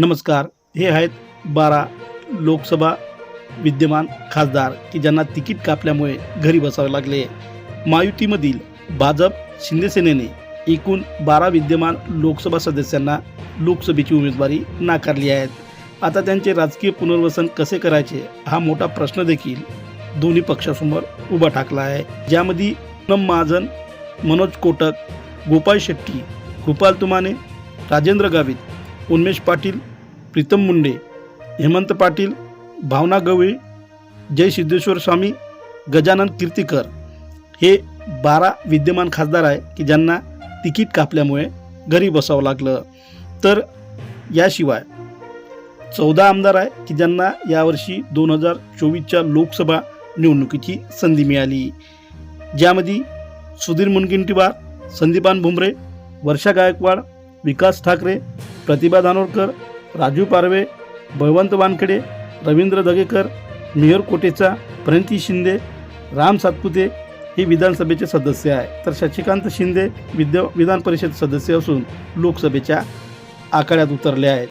नमस्कार. हे आहेत बारा लोकसभा विद्यमान खासदार की ज्यांना तिकीट कापल्यामुळे घरी बसावे लागले. महायुतीमधील भाजप शिंदेसेनेने एकूण बारा विद्यमान लोकसभा सदस्यांना लोकसभेची उमेदवारी नाकारली आहे आता त्यांचे राजकीय पुनर्वसन कसे करायचे हा मोठा प्रश्न देखील दोन्ही पक्षासमोर उभा टाकला आहे. ज्यामध्ये पूनम महाजन मनोज कोटक गोपाळ शेट्टी कृपाल तुमाने राजेंद्र गावित उन्मेष पाटील प्रीतम मुंडे हेमंत पाटील भावना गवळी जय सिद्धेश्वर स्वामी गजानन कीर्तीकर. हे बारा विद्यमान खासदार आहे की ज्यांना तिकीट कापल्यामुळे घरी बसावं लागलं. तर याशिवाय चौदा आमदार आहे की ज्यांना यावर्षी दोन हजार चोवीसच्या लोकसभा निवडणुकीची संधी मिळाली. ज्यामध्ये सुधीर मुनगंटीवार संदीपान भुमरे वर्षा गायकवाड विकास ठाकरे प्रतिभा धानोरकर राजू पारवे बळवंत वानखेडे रवींद्र दगेकर मेयर कोटेचा प्रणती शिंदे राम सातपुते हे विधानसभेचे सदस्य आहे तर शशिकांत शिंदे विद्या विधान परिषद सदस्य असून लोकसभेच्या आखाड्यात उतरले आहेत.